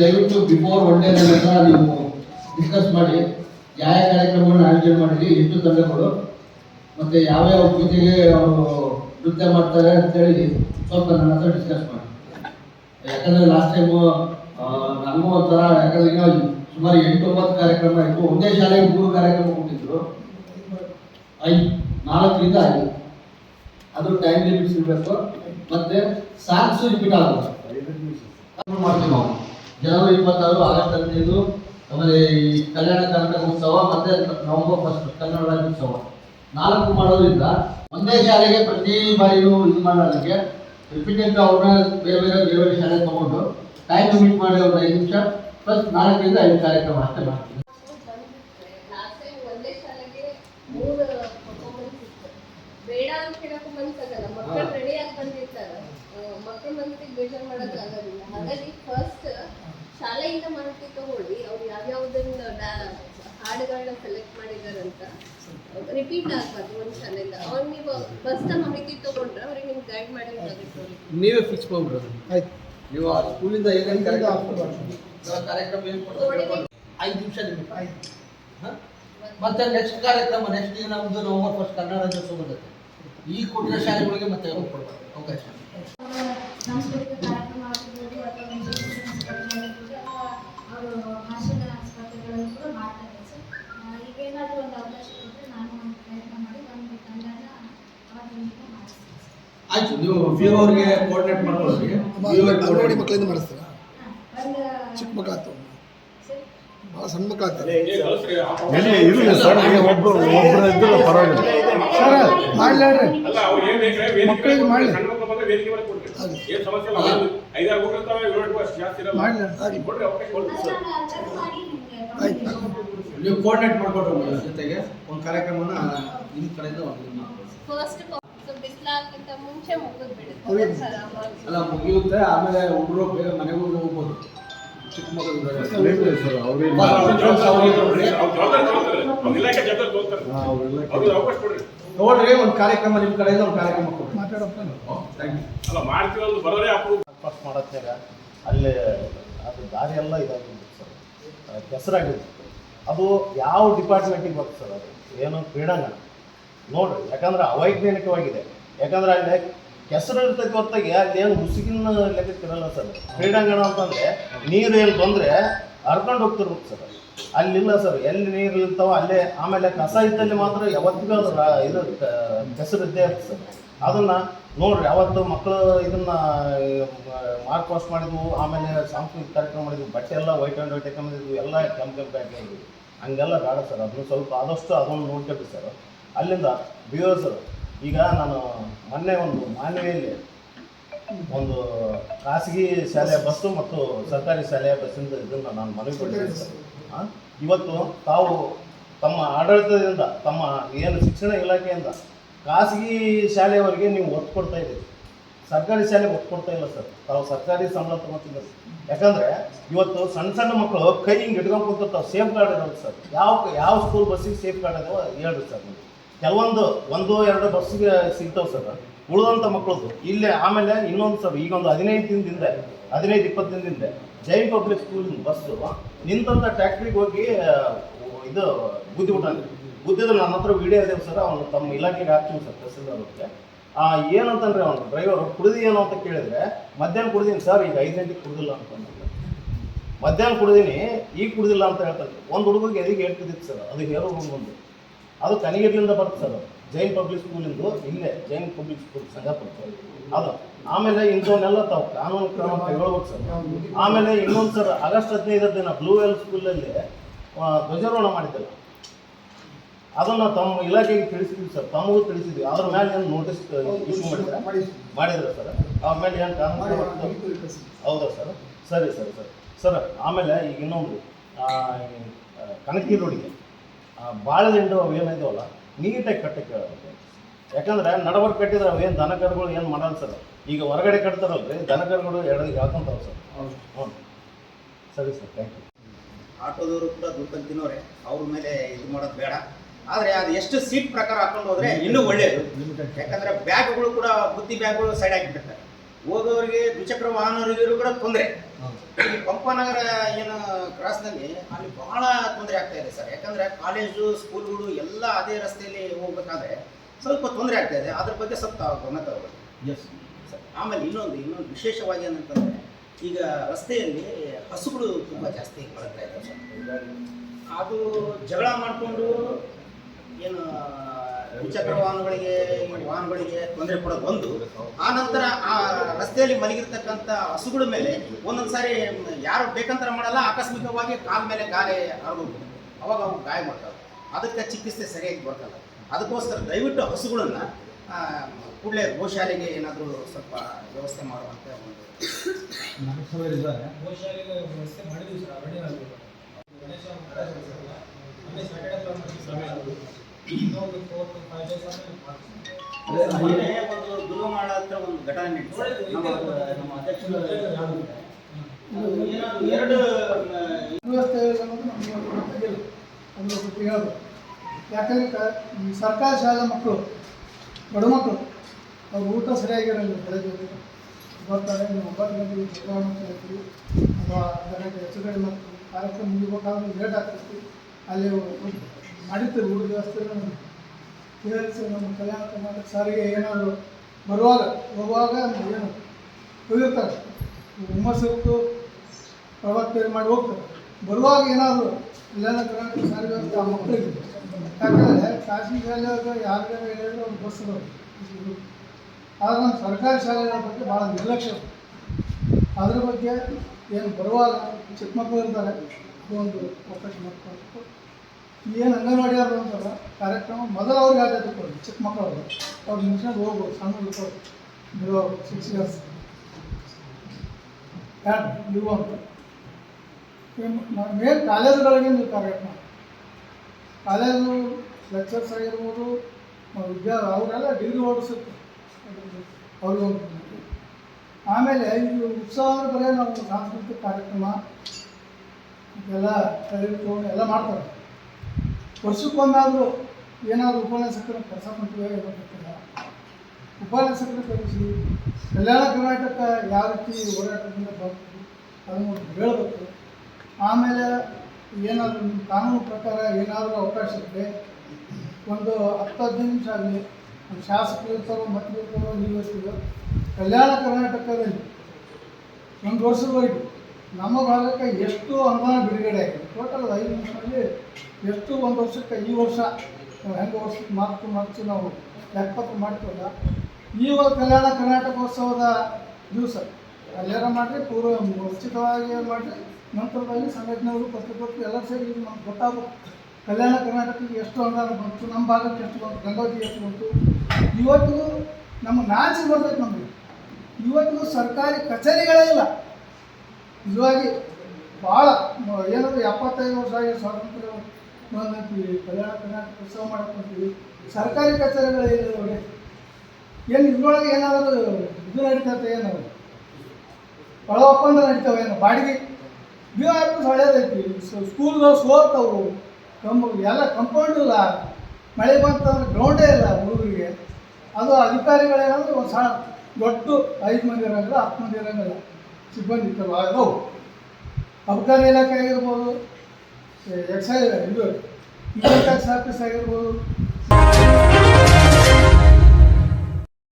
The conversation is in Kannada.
ದಯವಿಟ್ಟು ಬಿಫೋರ್ ಡೇ ನೀವು ಡಿಸ್ಕಸ್ ಮಾಡಿ, ಯಾವ ಯಾವ ಕಾರ್ಯಕ್ರಮಗಳನ್ನ ಆಯೋಜನೆ ಮಾಡಿರಿ, ಎಷ್ಟು ತಂಡಗಳು, ಮತ್ತೆ ಯಾವ್ಯಾವ ಜೊತೆಗೆ ಅವರು ನೃತ್ಯ ಮಾಡ್ತಾರೆ ಅಂತೇಳಿ ಸ್ವಲ್ಪ ನನ್ನ ಹತ್ರ ಡಿಸ್ಕಸ್ ಮಾಡಿ. ಯಾಕಂದ್ರೆ ಲಾಸ್ಟ್ ಟೈಮು ನನಗೂ ಒಂಥರ ಯಾಕಂದ್ರೆ ಈಗ ಸುಮಾರು ಎಂಟು ಒಂಬತ್ತು ಕಾರ್ಯಕ್ರಮ ಇತ್ತು. ಒಂದೇ ಶಾಲೆಗೆ ಮೂರು ಕಾರ್ಯಕ್ರಮ ಕೊಟ್ಟಿದ್ರು. ಐದು ನಾಲ್ಕರಿಂದ ಐದು. ಅದು ಟೈಮ್ ಲಿಮಿಟ್ಸ್ ಇರಬೇಕು. ಮತ್ತೆ ಸಾಕ್ಸು ರಿಪೀಟ್ ಆಗುತ್ತೆ ಮಾಡ್ತೀವಿ ನಾವು. ಜನವರಿ ಇಪ್ಪತ್ತಾರು ಆಗಸ್ಟ್ ಹದಿನೈದು ಆಮೇಲೆ ಈ ಕಲ್ಯಾಣ ಕರ್ನಾಟಕ ಉತ್ಸವ ಮತ್ತೆ ನವೆಂಬರ್ ಫಸ್ಟ್ ಕನ್ನಡ ರಾಜ್ಯೋತ್ಸವ ನಾಲ್ಕು ಮಾಡೋದ್ರಿಂದ ಒಂದೇ ಶಾಲೆಗೆ ಪ್ರತಿ ಬಾರಿಯೂ ಇದು ಮಾಡೋದಕ್ಕೆ ರಿಪೀಟೆಡ್ ಅವ್ರನ್ನ ಬೇರೆ ಬೇರೆ ಬೇರೆ ಬೇರೆ ಶಾಲೆ ತಗೊಂಡು ಟೈಮ್ ಲಿಮಿಟ್ ಮಾಡಿ ಒಂದು ಐದು ನಿಮಿಷ ಪ್ಲಸ್ ನಾಲ್ಕರಿಂದ ಐದು ಕಾರ್ಯಕ್ರಮ ಅಷ್ಟೇ ಮಾಡ್ತೀವಿ. ಬೇಡ ಅಂತ ಹೇಳಕ್ಕೂ ಮನ್ಸಾಗಲ್ಲ. ಮಕ್ಕಳು ರೆಡಿ ಆಗಿ ಬಂದಿರ್ತಾರೆ. ಮಕ್ಕಳ ಮನಸ್ಸಿಗೆ ಬೇಜಾರು ಮಾಡೋದು ರಿಪೀಟ್ ಆಗ್ಬಾರ್ದು ಒಂದು ಶಾಲೆಯಿಂದ ಅವ್ರು ನೀವು ಫಸ್ಟ್ ಟೈಮ್ ಮಾಹಿತಿ ತಗೊಂಡ್ರೆ ಅವ್ರಿಗೆ ನಿಮ್ಗೆ ಗೈಡ್ ಮಾಡಿ ನೀವೇ ಫಿಕ್ಸ್ ಮಾಡ್ಬಿಡೋದು. ಆಯ್ತು. ನೀವು ಆ ಸ್ಕೂಲಿಂದ ಏನೇನು ಕಾರ್ಯಕ್ರಮ ಕಾರ್ಯಕ್ರಮ ಏನು ಕೊಡ್ತಾರೆ? ಐದು ನಿಮಿಷ ನಿಮಗೆ. ಹ? ಮತ್ತೆ ನೆಕ್ಸ್ಟ್ ಕಾರ್ಯಕ್ರಮ ನೆಕ್ಸ್ಟ್ ದಿನ ನಮ್ದು ನವೆಂಬರ್ ಫಸ್ಟ್ ಕನ್ನಡ ರಾಜ್ಯೋತ್ಸವ ಬರುತ್ತೆ. ಈ ಕೊಟ್ಟಿರೋ ಶಾಲೆಗಳಿಗೆ ಮತ್ತೆ ಅವಕಾಶ ಆಯ್ತು ನೀವು ವಿ ಅವ್ರಿಗೆ ಕೋಆರ್ಡಿನೇಟ್ ಮಾಡ್ಕೊಳ್ಳಿ ಅಂಗನವಾಡಿ ಮಕ್ಕಳಿಂದ ಮಾಡಿಸ್ತೀರಾ? ಚಿಕ್ಕ ಮಕ್ಕಳು ಭಾಳ ಸಣ್ಣ ಇರಲಿ ಸರ್ ಒಬ್ರು ಒಬ್ರು ಇದ್ರೆ ಪರವಾಗಿಲ್ಲ. ಸರ್ ಮಾಡ್ಲಾಡ್ರಿ ಮಕ್ಕಳಿಗೆ ಮಾಡ್ಲಿ. ಇಲ್ಲ. ನೀವು ಕೋಆರ್ಡಿನೇಟ್ ಮಾಡ್ಕೊಡ್ರಿ ಅವ್ರ ಜೊತೆಗೆ. ಒಂದು ಕಾರ್ಯಕ್ರಮನ ನಿಮ್ಮ ಕಡೆಯಿಂದ ಫಸ್ಟ್ ಬಿಸಿಲಾಗಿಂತ ಮುಂಚೆ ಮುಗಿದ್ ಬಿಡುತ್ತೆ. ಅಲ್ಲ ಮುಗಿಯುತ್ತೆ ಆಮೇಲೆ ಹುಡುಗರು ಬೇಗ ಮನೆಗೂ ಹೋಗ್ಬೋದು. ಚಿಕ್ಕ ಮಕ್ಕಳು ನೋಡ್ರಿ ಒಂದು ಕಾರ್ಯಕ್ರಮ ನಿಮ್ಮ ಕಡೆಯಿಂದ ಒಂದು ಕಾರ್ಯಕ್ರಮ ಕೊಡಿ ಮಾತಾಡಪ್ಪ. ಥ್ಯಾಂಕ್ ಯು ಅಲ್ಲ ಅದು ದಾರಿ ಎಲ್ಲ ಇದಾಗಿದೆ ಸರ್. ಕೆಸರಾಗಿದ್ದು ಅದು ಯಾವ ಡಿಪಾರ್ಟ್ಮೆಂಟಿಗೆ ಬರ್ತದೆ ಸರ್ ಅದು? ಏನೋ ಕ್ರೀಡಾಂಗಣ ನೋಡ್ರಿ, ಯಾಕಂದ್ರೆ ಅವೈಜ್ಞಾನಿಕವಾಗಿದೆ. ಯಾಕಂದ್ರೆ ಅಲ್ಲಿ ಕೆಸರು ಇರ್ತೈತಿ ಹೊತ್ತಾಗಿ ಅಲ್ಲಿ ಏನು ಮುಸುಗಿನ ಲೆಕ್ಕಕ್ಕೆ ಇರಲ್ಲ ಸರ್. ಕ್ರೀಡಾಂಗಣ ಅಂತಂದ್ರೆ ನೀರು ಎಲ್ಲಿ ಬಂದ್ರೆ ಹರ್ಕೊಂಡು ಹೋಗ್ತಿರ್ಬೇಕು ಸರ್. ಅಲ್ಲಿಲ್ಲ ಸರ್, ಎಲ್ಲಿ ನೀರು ಇರ್ತಾವ ಅಲ್ಲೇ, ಆಮೇಲೆ ಕಸ ಇದ್ದಲ್ಲಿ ಮಾತ್ರ ಯಾವತ್ತಿಗೂ ಅದು ಇದು ಕೆಸರು ಇದ್ದೇ ಇರ್ತದೆ ಸರ್. ಅದನ್ನ ನೋಡ್ರಿ ಅವತ್ತು ಮಕ್ಕಳು ಇದನ್ನ ಮಾರ್ಕ್ ಪಾಸ್ ಮಾಡಿದ್ವು, ಆಮೇಲೆ ಸಾಂಸ್ಕೃತಿಕ ಕಾರ್ಯಕ್ರಮ ಮಾಡಿದ್ವು, ಬಟ್ಟೆ ಎಲ್ಲ ವೈಟ್ ಆ್ಯಂಡ್ ವೈಟ್ ಹಾಕೊಂಡಿದ್ವು, ಎಲ್ಲ ಕೆಂಪು ಕೆಂಪು ಹಾಕಿ ಹಂಗೆಲ್ಲ ಬೇಡ ಸರ್, ಅದನ್ನು ಸ್ವಲ್ಪ ಆದಷ್ಟು ಅದನ್ನು ನೋಡ್ಕೊಬೇಕು ಸರ್. ಅಲ್ಲಿಂದ ಬಿ ಈಗ ನಾನು ಮೊನ್ನೆ ಒಂದು ಮಾನ್ಯೆಯಲ್ಲಿ ಒಂದು ಖಾಸಗಿ ಶಾಲೆಯ ಬಸ್ಸು ಮತ್ತು ಸರ್ಕಾರಿ ಶಾಲೆಯ ಬಸ್ಸಿಂದ ಇದನ್ನು ನಾನು ಮನವಿ ಕೊಟ್ಟಿದ್ದೇನೆ ಸರ್. ಇವತ್ತು ತಾವು ತಮ್ಮ ಆಡಳಿತದಿಂದ, ತಮ್ಮ ಏನು ಶಿಕ್ಷಣ ಇಲಾಖೆಯಿಂದ ಖಾಸಗಿ ಶಾಲೆಯವರಿಗೆ ನೀವು ಒತ್ತು ಕೊಡ್ತಾ ಇದ್ದೀರಿ. ಸರ್ಕಾರಿ ಶಾಲೆಗೆ ಒತ್ತು ಕೊಡ್ತಾ ಇಲ್ಲ ಸರ್. ತಾವು ಸರ್ಕಾರಿ ಸಂಬಳ ತಗೋತಿಲ್ಲ ಯಾಕಂದ್ರೆ ಇವತ್ತು ಸಣ್ಣ ಸಣ್ಣ ಮಕ್ಕಳು ಕೈ ಹಿಂಗೆ ಇಟ್ಕೊಂಡು ಕೂತಿರ್ತಾವೆ ಸೇಫ್ ಗಾರ್ಡ್ ಇರೋದು ಸರ್. ಯಾವ ಯಾವ ಸ್ಕೂಲ್ ಬಸ್ಸಿಗೆ ಸೇಫ್ ಗಾರ್ಡ್ ಇದಾವೆ ಹೇಳ್ರಿ ಸರ್ ನೀವು. ಕೆಲವೊಂದು ಒಂದು, ಎರಡು ಬಸ್ಸಿಗೆ ಸಿಗ್ತಾವೆ ಸರ್. ಉಳಿದಂಥ ಮಕ್ಕಳದು ಇಲ್ಲೇ ಆಮೇಲೆ ಇನ್ನೊಂದು ಸರ್, ಈಗ ಒಂದು ಹದಿನೈದು ದಿನದಿಂದ, ಹದಿನೈದು, ಇಪ್ಪತ್ತು ದಿನದಿಂದ ಜೈನ್ ಪಬ್ಲಿಕ್ ಸ್ಕೂಲ್ ಬಸ್ಸು ನಿಂತಂಥ ಟ್ಯಾಕ್ಟ್ರಿಗೆ ಹೋಗಿ ಇದು ಬುದ್ಧಿ ಬಿಟ್ಟಾನೆ. ಬುದ್ಧಿದ್ರೆ ನನ್ನ ಹತ್ರ ವಿಡಿಯೋ ಇದೆ ಸರ್, ಅವನು ತಮ್ಮ ಇಲಾಖೆಗೆ ಹಾಕ್ತೀನಿ ಸರ್, ತಹಸೀಲ್ದಾರ್ ಅವ್ರಿಗೆ ಏನಂತಂದ್ರೆ ಅವನು ಡ್ರೈವರ್ ಕುಡಿದು ಏನು ಅಂತ ಕೇಳಿದ್ರೆ, ಮಧ್ಯಾಹ್ನ ಕುಡಿದೀನಿ ಸರ್, ಈಗ ಐದು ಗಂಟೆಗೆ ಕುಡಿದಿಲ್ಲ ಅಂತ ಅಂದಿದ್ದ. ಮಧ್ಯಾಹ್ನ ಕುಡಿದೀನಿ, ಈಗ ಕುಡಿದಿಲ್ಲ ಅಂತ ಹೇಳ್ತಾರೆ. ಒಂದು ಹುಡುಗರಿಗೆ ಎದಿಗೆ ಹೇಳ್ತಿದ್ದಿತ್ತು ಸರ್, ಅದು ಹೇರೋ ಒಂದು ಅದು ಕನಿಗಿರ್ಲಿಂದ ಬರುತ್ತೆ ಸರ್ ಜೈನ್ ಪಬ್ಲಿಕ್ ಸ್ಕೂಲಿಂದು ಇಲ್ಲೇ ಜೈನ್ ಪಬ್ಲಿಕ್ ಸ್ಕೂಲ್ ಸಂಘ ಬರ್ತದೆ ಅದು ಆಮೇಲೆ ಇಂಥವನ್ನೆಲ್ಲ ತಾವು ಕಾನೂನು ಕ್ರಮ ಕೈಗೊಳ್ಬೇಕು ಸರ್. ಆಮೇಲೆ ಇನ್ನೊಂದು ಸರ್ ಆಗಸ್ಟ್ ಹದಿನೈದರ ದಿನ ಬ್ಲೂ ವೆಲ್ ಸ್ಕೂಲಲ್ಲಿ ಧ್ವಜಾರೋಹಣ ಮಾಡಿದ್ದಲ್ಲ ಅದನ್ನು ತಮ್ಮ ಇಲಾಖೆಗೆ ತಿಳಿಸಿದ್ವಿ ಸರ್. ತಮಗೂ ತಿಳಿಸಿದ್ವಿ. ಅದ್ರ ಮೇಲೆ ಏನು ನೋಟಿಸ್ ಇಶ್ಯೂ ಮಾಡಿದ್ರೆ? ಮಾಡಿದ್ರೆ ಸರ್. ಅವ್ರ ಮೇಲೆ ಏನು ಕಾನೂನು ಹೌದಾ ಸರ್? ಸರಿ ಸರಿ ಸರ್. ಸರ್ ಆಮೇಲೆ ಈಗ ಇನ್ನೊಂದು ಆ, ಈ, ಆ, ಬಾಳೆದಿಂಡು ಅವು ಏನಿದಾವಲ್ಲ ನೀಟಾಗಿ ಕಟ್ಟಕ್ಕೆ ಹೇಳಬೇಕು ಯಾಕಂದ್ರೆ ನಡವರ್ ಕಟ್ಟಿದ್ರೆ ಅವೇನು ದನಕರುಗಳು ಏನು ಮಾಡಲ್ಲ ಸರ್. ಈಗ ಹೊರಗಡೆ ಕಟ್ತಾರಲ್ರಿ ದನಕರುಗಳು ಎಡದಿಗೆ ಹಾಕೊಂತಾವೆ ಸರ್. ಹ್ಞೂ. ಸರಿ ಸರ್ ಥ್ಯಾಂಕ್ ಯು ಆಟೋದವರು ಕೂಡ ದುಡ್ಡು ತಿನ್ನೋರೆ ಅವ್ರ ಮೇಲೆ ಇದು ಮಾಡೋದು ಬೇಡ. ಆದರೆ ಅದು ಎಷ್ಟು ಸೀಟ್ ಪ್ರಕಾರ ಹಾಕೊಂಡು ಹೋದ್ರೆ ಇನ್ನೂ ಒಳ್ಳೆಯದು ಯಾಕಂದ್ರೆ ಬ್ಯಾಗ್ಗಳು ಕೂಡ ಬುದ್ಧಿ ಬ್ಯಾಗ್ಗಳು ಸೈಡ್ ಹಾಕಿಬಿಡ್ತಾರೆ ಹೋಗೋರಿಗೆ ದ್ವಿಚಕ್ರ ವಾಹನವರಿಗೂ ಕೂಡ ತೊಂದರೆ. ಈ ಪಂಪನಗರ ಏನು ಕ್ರಾಸ್ನಲ್ಲಿ ಅಲ್ಲಿ ಬಹಳ ತೊಂದರೆ ಆಗ್ತಾ ಇದೆ ಸರ್. ಯಾಕಂದ್ರೆ ಕಾಲೇಜು ಸ್ಕೂಲ್ಗಳು ಎಲ್ಲ ಅದೇ ರಸ್ತೆಯಲ್ಲಿ ಹೋಗ್ಬೇಕಾದ್ರೆ ಸ್ವಲ್ಪ ತೊಂದರೆ ಆಗ್ತಾ ಇದೆ. ಅದ್ರ ಬಗ್ಗೆ ಸ್ವಲ್ಪ ಗಮನ ತಗೋಬೇಕು. ಎಸ್ ಸರ್ ಆಮೇಲೆ ಇನ್ನೊಂದು ಇನ್ನೊಂದು ವಿಶೇಷವಾಗಿ ಏನಂತಂದ್ರೆ ಈಗ ರಸ್ತೆಯಲ್ಲಿ ಹಸುಗಳು ತುಂಬ ಜಾಸ್ತಿ ಬಳಗ್ತಾ ಇದ್ದಾವೆ ಸರ್. ಅದು ಜಗಳ ಮಾಡಿಕೊಂಡು ಏನು ದ್ವಿಚಕ್ರ ವಾಹನಗಳಿಗೆ ವಾಹನಗಳಿಗೆ ತೊಂದರೆ ಕೊಡೋದು ಒಂದು ಆ ನಂತರ ಆ ರಸ್ತೆಯಲ್ಲಿ ಮಲಗಿರ್ತಕ್ಕಂಥ ಹಸುಗಳ ಮೇಲೆ ಒಂದೊಂದು ಸಾರಿ, ಯಾರು ಬೇಕಂತ ಮಾಡಲ್ಲ, ಆಕಸ್ಮಿಕವಾಗಿ ಕಾಲ ಮೇಲೆ ಗಾಲೆ ಹರಡೋದು ಅವಾಗ ಅವು ಗಾಯ ಮಾಡ್ತಾವೆ. ಅದಕ್ಕೆ ಚಿಕಿತ್ಸೆ ಸರಿಯಾಗಿ ಬರ್ತಲ್ಲ ಅದಕ್ಕೋಸ್ಕರ ದಯವಿಟ್ಟು ಹಸುಗಳನ್ನ ಕೂಡಲೇ ಗೋಶಾಲೆಗೆ ಏನಾದರೂ ಸ್ವಲ್ಪ ವ್ಯವಸ್ಥೆ ಮಾಡುವಂತ ಒಂದು ಗೋಶಾಲೆಗೆ ವ್ಯವಸ್ಥೆ ಮಾಡಿದ್ವಿ ಸರ್ ಅರಣ್ಯ ಗಣೇಶ ಮೊನ್ನೆ ಸ್ಯಾಟರ್ಡೆ ಹತ್ರ ಒಂದು ಘಟನೆ ನಮ್ಮ ಅಧ್ಯಕ್ಷರು ಎರಡು ಸ್ವಲ್ಪ ಯಾಕಂದ್ರೆ ಕ- ಸರ್ಕಾರಿ ಶಾಲಾ ಮಕ್ಕಳು ಬಡ ಮಕ್ಕಳು ಅವ್ರು ಊಟ ಸರಿಯಾಗಿರಲ್ಲ ಬೆಳಗ್ಗೆ ಬರ್ತಾರೆ ಒಂಬತ್ತು ಗಂಟೆಗೆ ಹೇಳ್ತೀವಿ ಅಥವಾ ಅರ್ಧ ಗಂಟೆ ಹೆಚ್ಚು ಕಡಿಮೆ ಮಾಡ್ತೀವಿ ಕಾರ್ಯಕ್ರಮ ಮುಗಿಬೇಕಾದ್ರೆ ಲೇಟ್ ಆಗ್ತಿರ್ತೀವಿ ಅಲ್ಲಿ ಮಾಡಿರ್ತೀವಿ ಊಟ ವ್ಯವಸ್ಥೆ ನಮಗೆ ನಮ್ಮ ಕಲ್ಯಾಣ ಕರ್ನಾಟಕ ಸಾರಿಗೆ ಏನಾದರೂ ಬರುವಾಗ, ಹೋಗುವಾಗ ಏನು ಹೋಗಿರ್ತಾರೆ ಹುಮ್ಮಸ್ಸು ಪ್ರವರ್ತನೆ ಮಾಡಿ ಹೋಗ್ತಾರೆ. ಬರುವಾಗ ಏನಾದರೂ ಕಲ್ಯಾಣ ಕರ್ನಾಟಕ ಸಾರಿಗೆ ವ್ಯವಸ್ಥೆ ಆ ಮಕ್ಕಳಿಗೆ. ಯಾಕಂದರೆ ಖಾಸಗಿ ಶಾಲೆಯಾಗ ಯಾರಿಗಾರ ಹೇಳಿದ್ರೆ ಒಂದು ಬಸ್ ಬರೋದು ಆದರೆ ನಮ್ಮ ಸರ್ಕಾರಿ ಶಾಲೆಗಳ ಬಗ್ಗೆ ಭಾಳ ನಿರ್ಲಕ್ಷ್ಯ. ಅದ್ರ ಬಗ್ಗೆ ಏನು ಬರುವಾಗ ಚಿಕ್ಕ ಮಕ್ಕಳು ಇರ್ತಾರೆ ಒಂದು ಅವಕಾಶ ಮಾಡ್ಕೊಳ್ಬೇಕು ಏನು ಅಂಗನವಾಡಿಯವರು ಅಂತಾರ ಕಾರ್ಯಕ್ರಮ ಮೊದಲು ಅವ್ರಿಗೆ ಆದ್ಯತೆ ಕೊಡಿ ಚಿಕ್ಕ ಮಕ್ಕಳು ಅವ್ರು ನಿಮಿಷ ಹೋಗ್ಬೋದು, ಸಣ್ಣ ಹುಡುಗರು. ಬಿಡೋ ಸಿಕ್ಸ್ ಇಯರ್ಸ್ ಯಾರು? ಅಂತ. ಮೇನ್ ಕಾಲೇಜುಗಳಿಗೆ ನೀವು ಕಾರ್ಯಕ್ರಮ. ಕಾಲೇಜು ಲೆಕ್ಚರ್ಸ್ ಆಗಿರ್ಬೋದು ವಿದ್ಯಾ, ಅವರೆಲ್ಲ ಡಿಗ್ರಿ ಓಡಿಸುತ್ತೆ ಅವ್ರಿಗೆ ಒಂದು ಆಮೇಲೆ ಇದು ಉತ್ಸವ ಬರೀ ನಾವು ಸಾಂಸ್ಕೃತಿಕ ಕಾರ್ಯಕ್ರಮ ಎಲ್ಲ ಎಲ್ಲ ಮಾಡ್ತಾರೆ. ವರ್ಷಕ್ಕೊಮ್ಮಾದರೂ ಏನಾದರೂ ಉಪನ್ಯಾಸಕರ ಕೆಲಸ ಮಾಡ್ತೀವಿ ಗೊತ್ತಿಲ್ಲ. ಉಪನ್ಯಾಸಕರ ಕಲಿಸಿ ಕಲ್ಯಾಣ ಕರ್ನಾಟಕ ಯಾವ ರೀತಿ ಹೋರಾಟದಿಂದ ಬರ್ತದೆ ಅದನ್ನು ಹೇಳಬೇಕು. ಆಮೇಲೆ ಏನಾದರೂ ಕಾನೂನು ಪ್ರಕಾರ ಏನಾದರೂ ಅವಕಾಶ ಇದ್ದರೆ ಒಂದು ಹತ್ತು ಹದಿನೈದು ನಿಮಿಷ ಆಗಲಿ ನಮ್ಮ ಶಾಸಕರು ಇರ್ತಾರೋ ಮಂತ್ರಿ ಇರ್ತಾರೋ, ನೀವು ಕಲ್ಯಾಣ ಕರ್ನಾಟಕದಲ್ಲಿ ಒಂದು ವರ್ಷದವರೆಗೆ ನಮ್ಮ ಭಾಗಕ್ಕೆ ಎಷ್ಟು ಅನುದಾನ ಬಿಡುಗಡೆ ಆಗಿದೆ. ಟೋಟಲ್ ಐದು ನಿಮಿಷದಲ್ಲಿ ಎಷ್ಟು ಒಂದು ವರ್ಷಕ್ಕೆ ಈ ವರ್ಷ ಹೆಂಗೆ ವರ್ಷಕ್ಕೆ ಮಾರ್ಕ್ ಮಾರ್ಚ್ ನಾವು ಲೆಕ್ಕಪತ್ರ ಮಾಡ್ತೀವಲ್ಲ, ಈ ಒಂದು ಕಲ್ಯಾಣ ಕರ್ನಾಟಕೋತ್ಸವದ ದಿವಸ ಅಲ್ಲೇರ ಮಾಡಿರಿ, ಪೂರ್ವ ಉಚಿತವಾಗಿ ಮಾಡಿರಿ ನಂತರದಲ್ಲಿ ಸಂಘಟನೆಗಳು ಪತ್ರಕರ್ತರು ಎಲ್ಲ ಸೇರಿ ಇದು ನಮ್ಗೆ ಗೊತ್ತಾಗುತ್ತೆ ಕಲ್ಯಾಣ ಕರ್ನಾಟಕಕ್ಕೆ ಎಷ್ಟು ಅನುದಾನ ಬಂತು, ನಮ್ಮ ಭಾಗಕ್ಕೆ ಎಷ್ಟು ಬಂತು ಗಂಗಾವತಿ ಎಷ್ಟು ಬಂತು. ಇವತ್ತು ನಮ್ಮ ನಾಚಿ ಬರ್ತೈತೆ ನಮಗೆ. ಇವತ್ತು ಸರ್ಕಾರಿ ಕಚೇರಿಗಳೇ ಇಲ್ಲ. ನಿಜವಾಗಿ ಭಾಳ, ಏನಾದರೂ ಎಪ್ಪತ್ತೈದು ವರ್ಷ ಆಗಿ ಸ್ವಾತಂತ್ರ್ಯ ಬಂದಂತೀವಿ ಕಲ್ಯಾಣ ಕರ್ನಾಟಕ ಉತ್ಸವ ಮಾಡ್ಕೊಂತೀವಿ ಸರ್ಕಾರಿ ಕಚೇರಿಗಳು ಏನಿದೆ ಏನು ಇದ್ರೊಳಗೆ ಏನಾದರೂ ಇದು ನಡೀತೈತೆ ಏನು? ಒಳ ಒಪ್ಪಂದ ನಡೀತಾವೆ ಏನು? ಬಾಡಿಗೆ. ನೀವು ಆಫೀಸ್ ಹಳೇದೈತಿ ಸ್ಕೂಲ್ಗಳು ಸೋರ್ತವು ಕಂಬ, ಎಲ್ಲ ಕಂಪೌಂಡ್ ಇಲ್ಲ. ಮಳೆ ಬಂತಂದ್ರೆ ಗ್ರೌಂಡೇ ಇಲ್ಲ ಹುಡುಗರಿಗೆ ಅದು ಅಧಿಕಾರಿಗಳೇನಾದ್ರು ಒಂದು ಸಣ್ಣ ದೊಡ್ಡ ಐದು ಮಂದಿ ಇರೋಂಗಿಲ್ಲ ಹತ್ತು ಮಂದಿ ಇರಂಗಿಲ್ಲ ಸಿಬ್ಬಂದಿ ಹೌದು ಅಬಕಾರಿ ಇಲಾಖೆ ಆಗಿರ್ಬೋದು ಎಕ್ಸೈಸ್ ಇದು ಆಫೀಸ್ ಆಗಿರ್ಬೋದು.